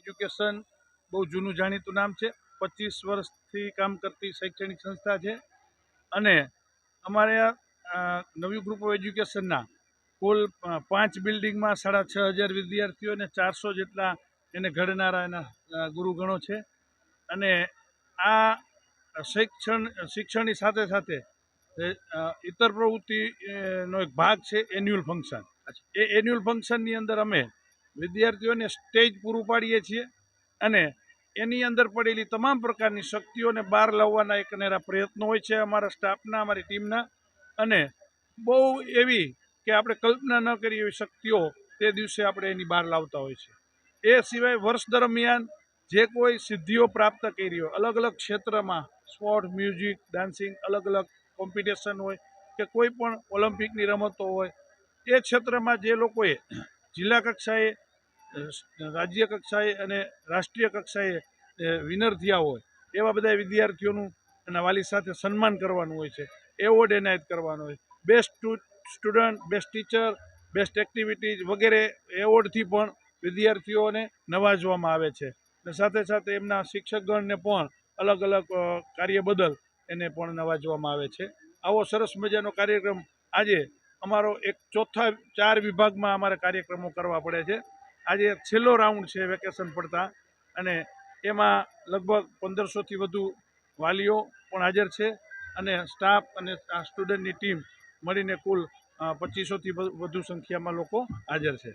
Education બહુ જૂનું જાણીતું નામ છે. પચીસ વર્ષથી કામ કરતી શૈક્ષણિક સંસ્થા છે. અને અમારે નવી ગ્રુપ ઓફ એજ્યુકેશનના કુલ પાંચ બિલ્ડિંગમાં સાડા છ હજાર વિદ્યાર્થીઓ અને ચારસો જેટલા એને ઘડનારા એના ગુરુગણો છે. અને આ શિક્ષણ શિક્ષણની સાથે સાથે ઇતર પ્રવૃત્તિનો એક ભાગ છે એન્યુઅલ ફંક્શન. એ એન્યુઅલ ફંક્શનની અંદર અમે વિદ્યાર્થીઓને સ્ટેજ પૂરું પાડીએ છીએ અને એની અંદર પડેલી તમામ પ્રકારની શક્તિઓને બહાર લાવવાના એક અનેરા પ્રયત્નો હોય છે અમારા સ્ટાફના, અમારી ટીમના. અને બહુ એવી કે આપણે કલ્પના ન કરી એવી શક્તિઓ તે દિવસે આપણે એની બહાર લાવતા હોય છે. એ સિવાય વર્ષ દરમિયાન જે કોઈ સિદ્ધિઓ પ્રાપ્ત કરી હોય અલગ અલગ ક્ષેત્રમાં સ્પોર્ટ, મ્યુઝિક, ડાન્સિંગ અલગ અલગ કોમ્પિટિશન હોય કે કોઈ પણ ઓલિમ્પિકની રમતો હોય, એ ક્ષેત્રમાં જે લોકોએ જિલ્લા કક્ષાએ રાજ્ય કક્ષાએ અને રાષ્ટ્રીય કક્ષાએ વિનર થયા હોય, એવા બધા વિદ્યાર્થીઓનું અને વાલી સાથે સન્માન કરવાનું હોય છે, એવોર્ડ એનાયત કરવાનો હોય. Best student best teacher best activities વગેરે એવોર્ડથી પણ વિદ્યાર્થીઓને નવાજવામાં આવે છે. અને સાથે સાથે એમના શિક્ષકગણને પણ અલગ અલગ કાર્ય બદલ એને પણ નવાજવામાં આવે છે. આવો સરસ મજાનો કાર્યક્રમ આજે અમારો એક ચોથા ચાર વિભાગમાં અમારે કાર્યક્રમો કરવા પડે છે. આજે છેલ્લો રાઉન્ડ છે વેકેશન પડતા અને એમાં લગભગ પંદરસોથી વધુ વાલીઓ પણ હાજર છે અને સ્ટાફ અને સ્ટુડન્ટની ટીમ મળીને કુલ પચીસોથી વધુ સંખ્યામાં લોકો હાજર છે.